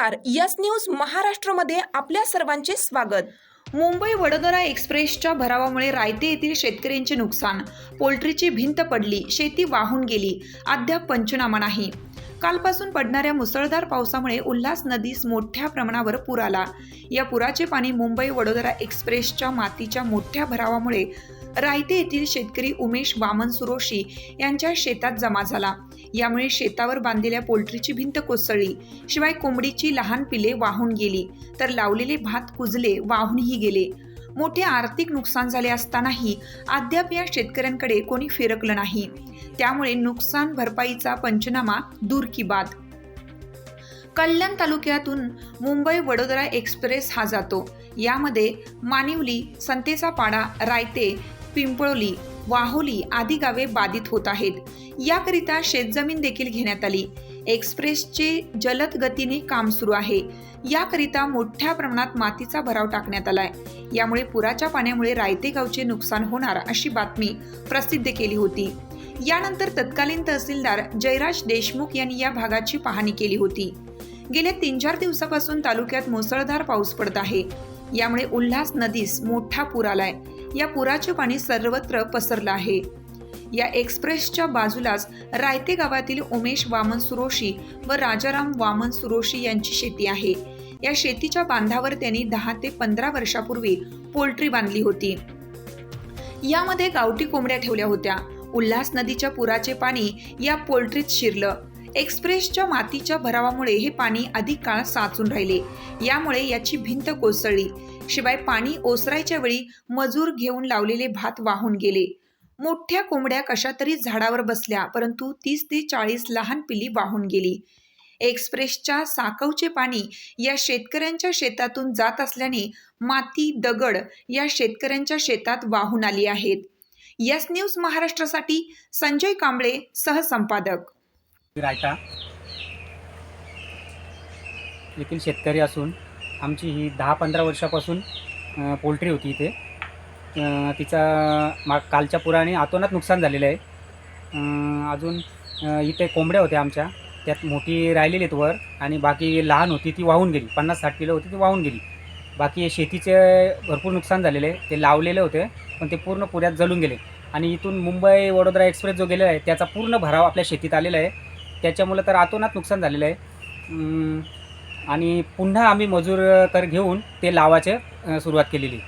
नमस्कार. Yes news महाराष्ट्रमध्ये आपल्या सर्वांचे स्वागत. मुंबई वडोदरा एक्सप्रेसच्या भरावामुळे रायते येथील शेतकऱ्यांचे नुकसान. पोल्ट्रीची भिंत पडली शेती वाहून गेली अद्याप पंचनामा नाही. कालपासून पडणाऱ्या मुसळधार पावसामुळे उल्हास नदीस मोठ्या प्रमाणावर पूर आला. या पुराचे पाणी मुंबई वडोदरा एक्सप्रेसच्या मातीच्या मोठ्या भरावामुळे रायते येथील शेतकरी उमेश वामन सुरोशी यांच्या शेतात जमा झाला. यामुळे शेतावर बांधलेल्या पोल्ट्रीची भिंत कोसळली. शिवाय कोंबडीची लहान पिले वाहून गेली. तर लावलेले भात कुजले वाहूनही गेले. मोठे आर्थिक नुकसान झाले असतानाही अद्याप या शेतकऱ्यांकडे कोणी फिरकलं नाही. त्यामुळे नुकसान भरपाईचा पंचनामा दूर की बात कल्याण तालुक्यातून मुंबई वडोदरा एक्सप्रेस हा जातो. यामध्ये मानिवली संतेचा पाडा रायते पिंपळोली वाहोली आदी गावे बाधित होत आहेत. याकरिता शेतजमीन देखील घेण्यात आली. एक्सप्रेसचे जलद गतीने काम सुरू आहे. याकरिता मोठ्या प्रमाणात मातीचा भराव टाकण्यात आलाय. यामुळे पुराच्या पाण्यामुळे रायते गावचे नुकसान होणार अशी बातमी प्रसिद्ध केली होती. यानंतर तत्कालीन तहसीलदार जयराज देशमुख यांनी या भागाची पाहणी केली होती. गेल्या तीन चार दिवसापासून तालुक्यात मुसळधार पाऊस पडत आहे. यामुळे उल्हास नदीस मोठा पूर आलाय. या पुराचे पाणी सर्वत्र पसरलं आहे. या एक्सप्रेसच्या बाजूलाच रायते गावातील उमेश वामन सुरोशी व राजाराम वामन सुरोशी यांची शेती आहे. या शेतीच्या बांधावर त्यांनी दहा ते पंधरा वर्षापूर्वी पोल्ट्री बांधली होती. यामध्ये गावठी कोंबड्या ठेवल्या होत्या. उल्हास नदीच्या पुराचे पाणी या पोल्ट्रीत शिरलं. एक्सप्रेसच्या मातीच्या भरावामुळे हे पाणी अधिक काळ साचून राहिले. यामुळे याची भिंत कोसळली. शिवाय पाणी ओसरायच्या वेळी मजूर घेऊन लावलेले भात वाहून गेले. मोठ्या कोंबड्या कशा तरी झाडावर बसल्या परंतु तीस ते चाळीस लहान पिली वाहून गेली. एक्सप्रेसच्या साकवचे पाणी या शेतकऱ्यांच्या शेतातून जात असल्याने माती दगड या शेतकऱ्यांच्या शेतात वाहून आली आहेत. यस न्यूज महाराष्ट्रासाठी संजय कांबळे सहसंपादक. रायता. येथील शेतकरी असून आमची ही दहा पंधरा वर्षापासून पोल्ट्री होती इथे. तिचा मा कालच्या पुराने आतोनात नुकसान झालेलं आहे. अजून इथे कोंबड्या होत्या आमच्या. त्यात मोठी राहिलेली आहेत वर आणि बाकी लहान होती ती वाहून गेली. पन्नास साठ किलो होती ती वाहून गेली. बाकी शेतीचे भरपूर नुकसान झालेले आहे. ते लावलेले होते पण ते पूर्ण पुऱ्यात जळून गेले. आणि इथून मुंबई वडोदरा एक्सप्रेस जो गेलेला आहे त्याचा पूर्ण भराव आपल्या शेतीत आलेला आहे. त्याच्यामुळं तर आतोनात नुकसान झालेलं आहे. आणि पुन्हा आम्ही मजूर कर घेऊन ते लावायचं सुरुवात केलेली.